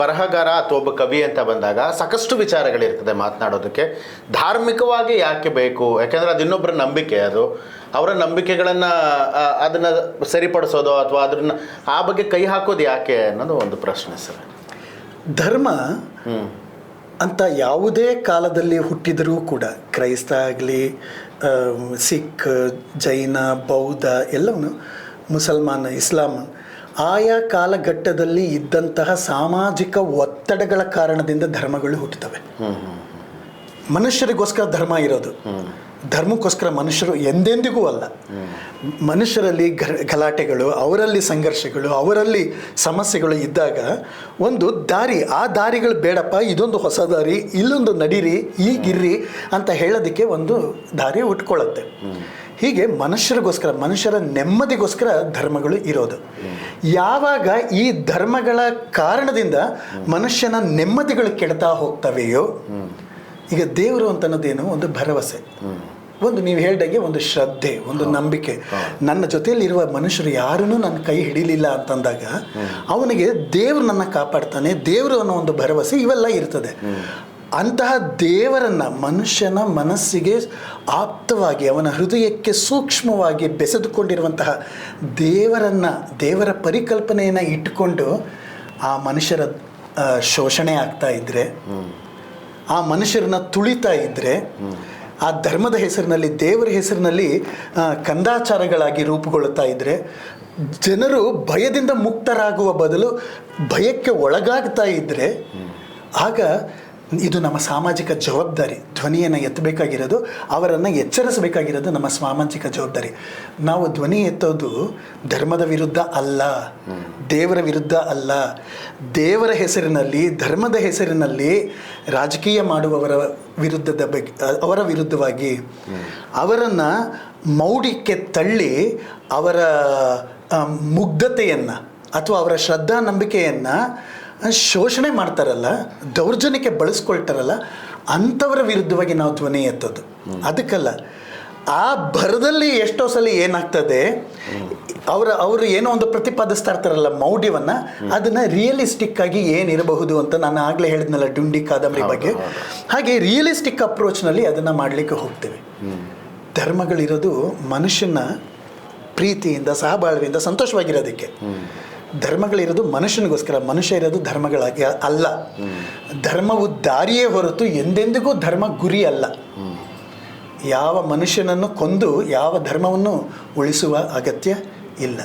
ಬರಹಗಾರ ಅಥವಾ ಒಬ್ಬ ಕವಿ ಅಂತ ಬಂದಾಗ ಸಾಕಷ್ಟು ವಿಚಾರಗಳಿರ್ತದೆ ಮಾತನಾಡೋದಕ್ಕೆ. ಧಾರ್ಮಿಕವಾಗಿ ಯಾಕೆ ಬೇಕು? ಯಾಕೆಂದ್ರೆ ಅದು ಇನ್ನೊಬ್ಬರ ನಂಬಿಕೆ ಅದು. ಅವರ ನಂಬಿಕೆಗಳನ್ನು ಅದನ್ನು ಸರಿಪಡಿಸೋದು ಅಥವಾ ಅದನ್ನ ಆ ಬಗ್ಗೆ ಕೈ ಹಾಕೋದು ಯಾಕೆ ಅನ್ನೋದು ಒಂದು ಪ್ರಶ್ನೆ ಸರ್. ಧರ್ಮ ಅಂತ ಯಾವುದೇ ಕಾಲದಲ್ಲಿ ಹುಟ್ಟಿದರೂ ಕೂಡ ಕ್ರೈಸ್ತ ಆಗಲಿ ಸಿಖ್ ಜೈನ ಬೌದ್ಧ ಎಲ್ಲವನ್ನು ಮುಸಲ್ಮಾನ ಇಸ್ಲಾಂ ಆಯಾ ಕಾಲಘಟ್ಟದಲ್ಲಿ ಇದ್ದಂತಹ ಸಾಮಾಜಿಕ ಒತ್ತಡಗಳ ಕಾರಣದಿಂದ ಧರ್ಮಗಳು ಹುಟ್ಟುತ್ತವೆ. ಮನುಷ್ಯರಿಗೋಸ್ಕರ ಧರ್ಮ ಇರೋದು. ಧರ್ಮಕ್ಕೋಸ್ಕರ ಮನುಷ್ಯರು ಎಂದೆಂದಿಗೂ ಅಲ್ಲ. ಮನುಷ್ಯರಲ್ಲಿ ಗಲಾಟೆಗಳು, ಅವರಲ್ಲಿ ಸಂಘರ್ಷಗಳು, ಅವರಲ್ಲಿ ಸಮಸ್ಯೆಗಳು ಇದ್ದಾಗ ಒಂದು ದಾರಿ, ಆ ದಾರಿಗಳು ಬೇಡಪ್ಪ, ಇದೊಂದು ಹೊಸ ದಾರಿ, ಇಲ್ಲೊಂದು ನಡೀರಿ ಈಗಿರ್ರಿ ಅಂತ ಹೇಳೋದಕ್ಕೆ ಒಂದು ದಾರಿ ಉಟ್ಕೊಳ್ಳುತ್ತೆ. ಹೀಗೆ ಮನುಷ್ಯರಿಗೋಸ್ಕರ ಮನುಷ್ಯರ ನೆಮ್ಮದಿಗೋಸ್ಕರ ಧರ್ಮಗಳು ಇರೋದು. ಯಾವಾಗ ಈ ಧರ್ಮಗಳ ಕಾರಣದಿಂದ ಮನುಷ್ಯನ ನೆಮ್ಮದಿಗಳು ಕೆಡ್ತಾ ಹೋಗ್ತವೆಯೋ ಈಗ ದೇವರು ಅಂತ ಅನ್ನೋದೇನು ಒಂದು ಭರವಸೆ. ಒಂದು ನೀವು ಹೇಳ್ದಂಗೆ ಒಂದು ಶ್ರದ್ಧೆ ಒಂದು ನಂಬಿಕೆ. ನನ್ನ ಜೊತೆಯಲ್ಲಿರುವ ಮನುಷ್ಯರು ಯಾರನ್ನೂ ನನ್ನ ಕೈ ಹಿಡಿಲಿಲ್ಲ ಅಂತಂದಾಗ ಅವನಿಗೆ ದೇವರು ನನ್ನ ಕಾಪಾಡ್ತಾನೆ ದೇವರು ಅನ್ನೋ ಒಂದು ಭರವಸೆ ಇವೆಲ್ಲ ಇರ್ತದೆ. ಅಂತಹ ದೇವರನ್ನ ಮನುಷ್ಯನ ಮನಸ್ಸಿಗೆ ಆಪ್ತವಾಗಿ, ಅವನ ಹೃದಯಕ್ಕೆ ಸೂಕ್ಷ್ಮವಾಗಿ ಬೆಸೆದುಕೊಂಡಿರುವಂತಹ ದೇವರನ್ನ, ದೇವರ ಪರಿಕಲ್ಪನೆಯನ್ನು ಇಟ್ಟುಕೊಂಡು ಆ ಮನುಷ್ಯರ ಶೋಷಣೆ ಆಗ್ತಾ ಇದ್ರೆ, ಆ ಮನುಷ್ಯರನ್ನ ತುಳಿತಾ ಇದ್ರೆ, ಆ ಧರ್ಮದ ಹೆಸರಿನಲ್ಲಿ, ದೇವರ ಹೆಸರಿನಲ್ಲಿ ಕಂದಾಚಾರಗಳಾಗಿ ರೂಪುಗೊಳ್ಳುತ್ತಾ ಇದ್ರೆ, ಜನರು ಭಯದಿಂದ ಮುಕ್ತರಾಗುವ ಬದಲು ಭಯಕ್ಕೆ ಒಳಗಾಗ್ತಾ ಇದ್ರೆ, ಆಗ ಇದು ನಮ್ಮ ಸಾಮಾಜಿಕ ಜವಾಬ್ದಾರಿ, ಧ್ವನಿಯನ್ನು ಎತ್ತಬೇಕಾಗಿರೋದು, ಅವರನ್ನು ಎಚ್ಚರಿಸಬೇಕಾಗಿರೋದು ನಮ್ಮ ಸಾಮಾಜಿಕ ಜವಾಬ್ದಾರಿ. ನಾವು ಧ್ವನಿ ಎತ್ತೋದು ಧರ್ಮದ ವಿರುದ್ಧ ಅಲ್ಲ, ದೇವರ ವಿರುದ್ಧ ಅಲ್ಲ. ದೇವರ ಹೆಸರಿನಲ್ಲಿ, ಧರ್ಮದ ಹೆಸರಿನಲ್ಲಿ ರಾಜಕೀಯ ಮಾಡುವವರ ವಿರುದ್ಧದ ಬಗ್ಗೆ ಅವರ ವಿರುದ್ಧವಾಗಿ ಅವರನ್ನು ಮೌಢಿಕ್ಕೆ ತಳ್ಳಿ ಅವರ ಮುಗ್ಧತೆಯನ್ನು ಅಥವಾ ಅವರ ಶ್ರದ್ಧಾ ನಂಬಿಕೆಯನ್ನು ಶೋಷಣೆ ಮಾಡ್ತಾರಲ್ಲ ದೌರ್ಜನ್ಯಕ್ಕೆ ಬಳಸ್ಕೊಳ್ತಾರಲ್ಲ ಅಂಥವರ ವಿರುದ್ಧವಾಗಿ ನಾವು ಧ್ವನಿ ಎತ್ತೋದು. ಅದಕ್ಕಲ್ಲ ಆ ಭರದಲ್ಲಿ ಎಷ್ಟೋ ಸಲ ಏನಾಗ್ತದೆ ಅವರ ಅವರು ಏನೋ ಒಂದು ಪ್ರತಿಪಾದಿಸ್ತಾ ಇರ್ತಾರಲ್ಲ ಮೌಢ್ಯವನ್ನು ಅದನ್ನು ರಿಯಲಿಸ್ಟಿಕ್ ಆಗಿ ಏನಿರಬಹುದು ಅಂತ ನಾನು ಆಗಲೇ ಹೇಳಿದ್ನಲ್ಲ ಡುಂಡಿ ಕಾದಂಬರಿ ಬಗ್ಗೆ. ಹಾಗೆ ರಿಯಲಿಸ್ಟಿಕ್ ಅಪ್ರೋಚ್ನಲ್ಲಿ ಅದನ್ನು ಮಾಡಲಿಕ್ಕೆ ಹೋಗ್ತೇವೆ. ಧರ್ಮಗಳಿರೋದು ಮನುಷ್ಯನ ಪ್ರೀತಿಯಿಂದ ಸಹಬಾಳ್ವೆಯಿಂದ ಸಂತೋಷವಾಗಿರೋದಕ್ಕೆ. ಧರ್ಮಗಳಿರೋದು ಮನುಷ್ಯನಿಗೋಸ್ಕರ, ಮನುಷ್ಯ ಇರೋದು ಧರ್ಮಗಳಾಗಿ ಅಲ್ಲ. ಧರ್ಮವು ದಾರಿಯೇ ಹೊರತು ಎಂದೆಂದಿಗೂ ಧರ್ಮ ಗುರಿ ಅಲ್ಲ. ಯಾವ ಮನುಷ್ಯನನ್ನು ಕೊಂದು ಯಾವ ಧರ್ಮವನ್ನು ಉಳಿಸುವ ಅಗತ್ಯ ಇಲ್ಲ.